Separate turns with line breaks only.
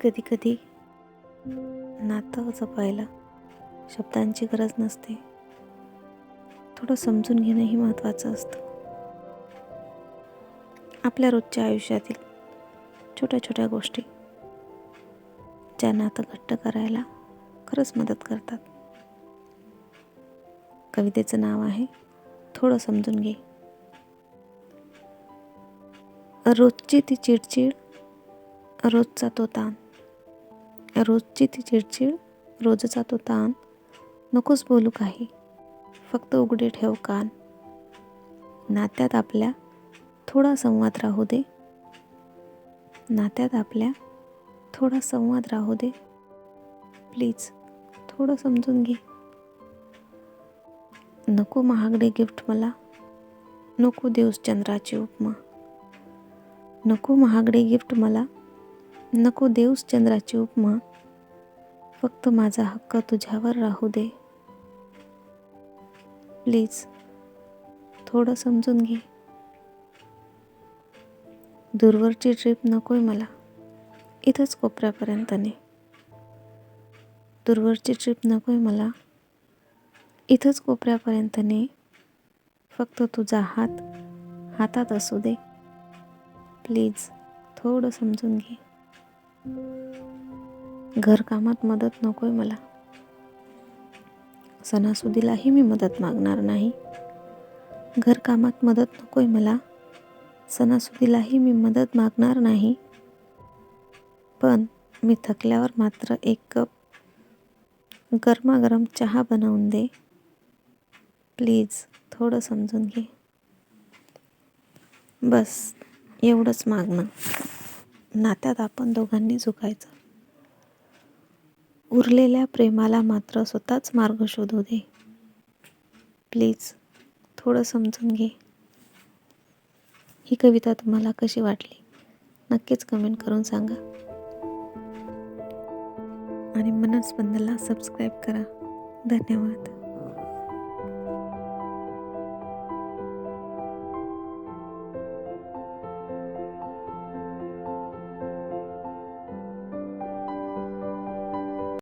कधी कधी नातं जपायला शब्दांची गरज नसते. थोडं समजून घेणंही महत्त्वाचं असतं. आपल्या रोजच्या आयुष्यातील छोट्या छोट्या गोष्टी ज्या नातं घट्ट करायला खरंच मदत करतात. कवितेचं नाव आहे थोडं समजून घे. रोजची ती चिडचिड रोजचा तो ताण. रोजची ती चिडचिड रोजचा तो ताण. नकोच बोलू काही. फक्त उघडे ठेव कान. नात्यात आपल्या थोडा संवाद राहू दे. नात्यात आपल्या थोडा संवाद राहू दे. प्लीज थोडं समजून घे. नको महागडे गिफ्ट मला. नको देऊस चंद्राची उपमा. नको महागडे गिफ्ट मला. नको देऊस चंद्राची उपमा. फक्त माझा हक्क तुझ्यावर राहू दे. प्लीज थोडं समजून घे. दूरवरची ट्रिप नकोय मला. इथंच कोपऱ्यापर्यंतने. दूरवरची ट्रिप नकोय मला. इथंच कोपऱ्यापर्यंतने. फक्त तुझा हात हातात असू दे. प्लीज थोडं समजून घे. घरकामात मदत नकोय मला. सणासुदीलाही मी मदत मागणार नाही. घरकामात मदत नकोय मला. सणासुदीलाही मी मदत मागणार नाही. पण मी थकल्यावर मात्र एक कप गरमागरम चहा बनवून दे. प्लीज थोडं समजून घे. बस एवढंच मागणं. नात्यात आपण दोघांनी झुकायचं. उरलेल्या प्रेमाला मात्र स्वतःच मार्ग शोधू दे. प्लीज थोडं समजून घे. ही कविता तुम्हाला कशी वाटली? नक्कीच कमेंट करून सांगा. आणि मनस्पंदला सबस्क्राईब करा. धन्यवाद.